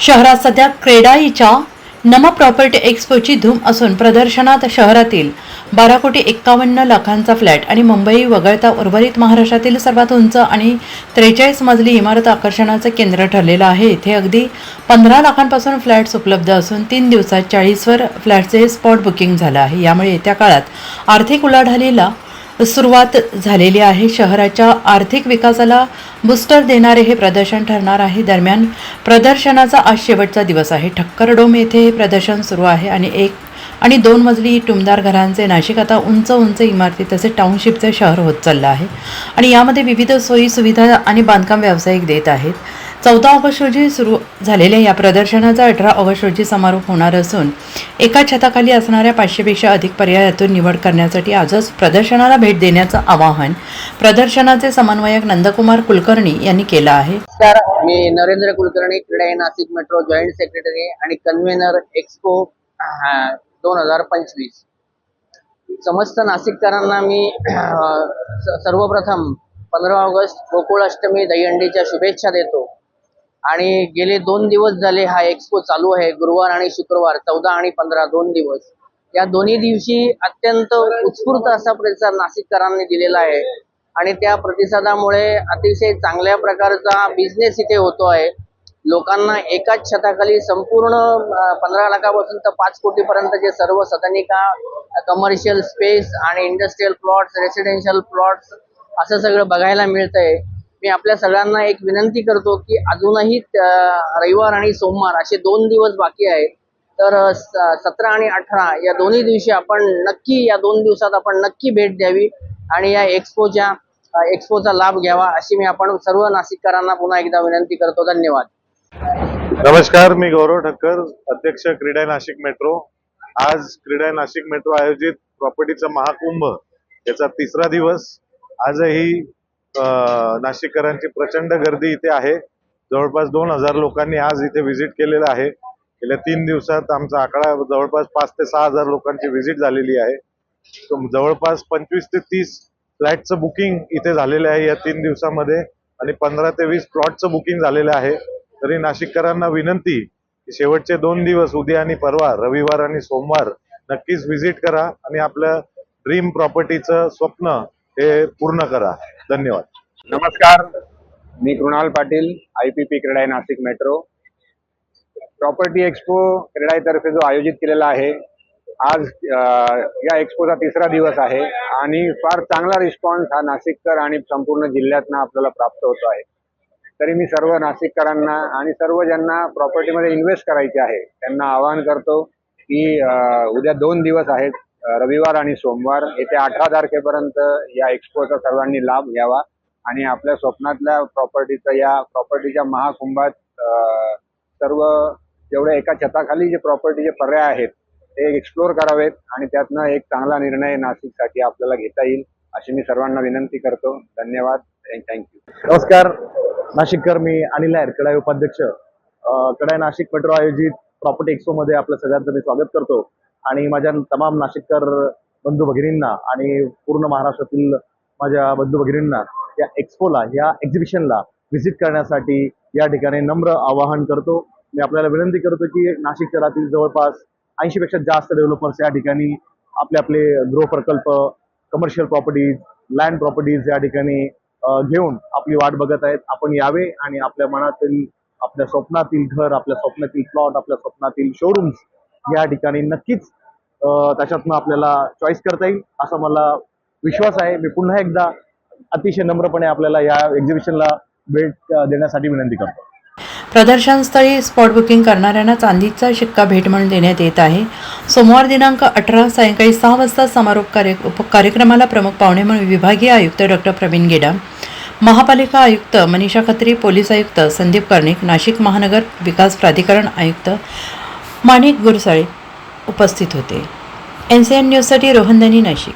शहरात सध्या क्रेडाईच्या नम प्रॉपर्टी एक्स्पोची धूम असून प्रदर्शनात शहरातील बारा कोटी एक्कावन्न लाखांचा फ्लॅट आणि मुंबई वगळता उर्वरित महाराष्ट्रातील सर्वात उंच आणि त्रेचाळीस मजली इमारत आकर्षणाचं केंद्र ठरलेलं आहे. इथे अगदी पंधरा लाखांपासून फ्लॅट्स उपलब्ध असून तीन दिवसात चाळीसवर फ्लॅटचे स्पॉट बुकिंग झालं आहे. यामुळे येत्या काळात आर्थिक उलाढालीला सुरुवात झालेली आहे. शहराच्या आर्थिक विकासाला बूस्टर देणारे हे प्रदर्शन ठरणार आहे. दरम्यान प्रदर्शनाचा आज शेवटचा दिवस आहे. ठक्कर डोम येथे हे प्रदर्शन सुरू आहे आणि एक आणि दोन मजली टुमदार घरांचे नाशिक आता उंच उंच इमारती तसेच टाउनशिपचे शहर होत चाललं आहे. आणि यामध्ये विविध सोयी सुविधा आणि बांधकाम व्यावसायिक देत आहेत. चौदा ऑगस्ट रोजी सुरू झालेल्या या प्रदर्शनाचा अठरा ऑगस्ट रोजी समारोप होणार असून एका छताखाली असणाऱ्या पाचशेपेक्षा अधिक पर्यायातून निवड करण्यासाठी आजच प्रदर्शनाला भेट देण्याचं आवाहन प्रदर्शनाचे समन्वयक नंदकुमार कुलकर्णी यांनी केलं आहे. नमस्कार मी नरेंद्र कुलकर्णी क्रीडा नाशिक मेट्रो जॉईंट सेक्रेटरी आणि कन्व्हेनर एक्सपो दोन हजार पंचवीस. समस्त नाशिककरांना मी सर्वप्रथम पंधरा ऑगस्ट गोकुळ अष्टमी दहीहंडीच्या शुभेच्छा देतो. आणि गेले दोन दिवस झाले हा एक्सपो चालू आहे. गुरुवार आणि शुक्रवार चौदा आणि पंधरा दोन दिवस. या दोन्ही दिवशी अत्यंत उत्स्फूर्त असा प्रतिसाद नाशिककरांनी दिलेला आहे. आणि त्या प्रतिसादामुळे अतिशय चांगल्या प्रकारचा बिझनेस इथे होतो आहे. लोकांना एकाच छताखाली संपूर्ण पंधरा लाखापासून तर पाच कोटीपर्यंतचे सर्व सदनिका कमर्शियल स्पेस आणि इंडस्ट्रीयल प्लॉट्स रेसिडेन्शियल प्लॉट्स असं सगळं बघायला मिळतंय. मी आपल्या सगळ्यांना एक विनंती करतो की अजूनही रविवार आणि सोमवार असे दोन दिवस बाकी आहेत. तर सतरा आणि अठरा या दोन्ही दिवशी आपण नक्की या दोन दिवसात आपण नक्की भेट द्यावी आणि या एक्सपोच्या एक्सपोचा लाभ घ्यावा अशी मी आपण सर्व नाशिककरांना पुन्हा एकदा विनंती करतो. धन्यवाद. नमस्कार मी गौरव ठक्कर अध्यक्ष क्रीडा नाशिक मेट्रो. आज क्रीडा नाशिक मेट्रो आयोजित प्रॉपर्टीचा महाकुंभ याचा तिसरा दिवस. आजही नाशिककरांची प्रचंड गर्दी इथे आहे. जवळपास दोन हजार लोकांनी आज इथे व्हिजिट केलेलं आहे. गेल्या तीन दिवसात आमचा आकडा जवळपास पाच ते सहा हजार लोकांची व्हिजिट झालेली आहे. जवळपास पंचवीस ते तीस फ्लॅटचं बुकिंग इथे झालेलं आहे या तीन दिवसामध्ये आणि पंधरा ते वीस प्लॉटचं बुकिंग झालेलं आहे. तरी नाशिककरांना विनंती की शेवटचे दोन दिवस उद्या आणि परवा रविवार आणि सोमवार नक्कीच व्हिजिट करा आणि आपलं ड्रीम प्रॉपर्टीचं स्वप्न हे पूर्ण करा. धन्यवाद. नमस्कार. मी Krunal Patil I P P CREDAI Nashik metro. Property expo क्रीडाईतर्फे जो आयोजित केलेला आहे आज या एक्सपोचा तिसरा दिवस आहे आणि फार चांगला रिस्पॉन्स हा नाशिककर आणि संपूर्ण जिल्ह्यातनं आपल्याला प्राप्त होतो आहे. तरी मी सर्व नाशिककरांना आणि सर्व ज्यांना प्रॉपर्टीमध्ये इन्व्हेस्ट करायचे आहे त्यांना आवाहन करतो की उद्या दोन दिवस आहेत. रविवार आणि सोमवार येत्या अठरा तारखेपर्यंत या एक्सपोचा सर्वांनी लाभ घ्यावा आणि आपल्या स्वप्नातल्या प्रॉपर्टीचा या प्रॉपर्टीच्या महाकुंभात सर्व जेवढे एका छताखाली जे प्रॉपर्टीचे पर्याय आहेत ते एक्सप्लोर करावेत आणि त्यातनं एक चांगला निर्णय नाशिकसाठी आपल्याला घेता येईल अशी मी सर्वांना विनंती करतो. धन्यवाद थँक्यू नमस्कार. नाशिककर मी अनिल नायर कडाई उपाध्यक्ष. अं, कडाई नाशिक मेट्रो आयोजित प्रॉपर्टी एक्सपो मध्ये आपलं सगळ्यांचं मी स्वागत करतो. आणि माझ्या तमाम नाशिककर बंधू भगिनींना आणि पूर्ण महाराष्ट्रातील माझ्या बंधू भगिनींना या एक्सपोला या एक्झिबिशनला व्हिजिट करण्यासाठी या ठिकाणी नम्र आवाहन करतो. मी आपल्याला विनंती करतो की नाशिक शहरातील जवळपास ऐंशी पेक्षा जास्त डेव्हलपर्स या ठिकाणी आपले आपले गृह प्रकल्प कमर्शियल प्रॉपर्टीज लँड प्रॉपर्टीज या ठिकाणी घेऊन आपली वाट बघत आहेत. आपण यावे आणि आपल्या मनातील आपल्या स्वप्नातील घर आपल्या स्वप्नातील प्लॉट आपल्या स्वप्नातील शोरूम्स या ठिकाणी नक्कीच त्याच्यातनं आपल्याला चॉईस करता येईल असा मला विश्वास आहे. मी पुन्हा एकदा अतिशय नम्रपणे आपल्याला या एक्झिबिशनला भेट देण्यासाठी विनंती करतो. प्रदर्शनस्थळी स्पॉट बुकिंग करणाऱ्यांना चांदीचा शिक्का भेट म्हणून देण्यात येत आहे. सोमवार दिनांक अठरा सायंकाळी सहा वाजता समारोप कार्य कार्यक्रमाला प्रमुख पाहुणे म्हणून विभागीय आयुक्त डॉक्टर प्रवीण गेडा महापालिका आयुक्त मनीषा खत्री पोलीस आयुक्त संदीप कर्णिक नाशिक महानगर विकास प्राधिकरण आयुक्त माणिक गुरसाळे उपस्थित होते. एन सी एन न्यूजसाठी रोहनदानी नाशिक.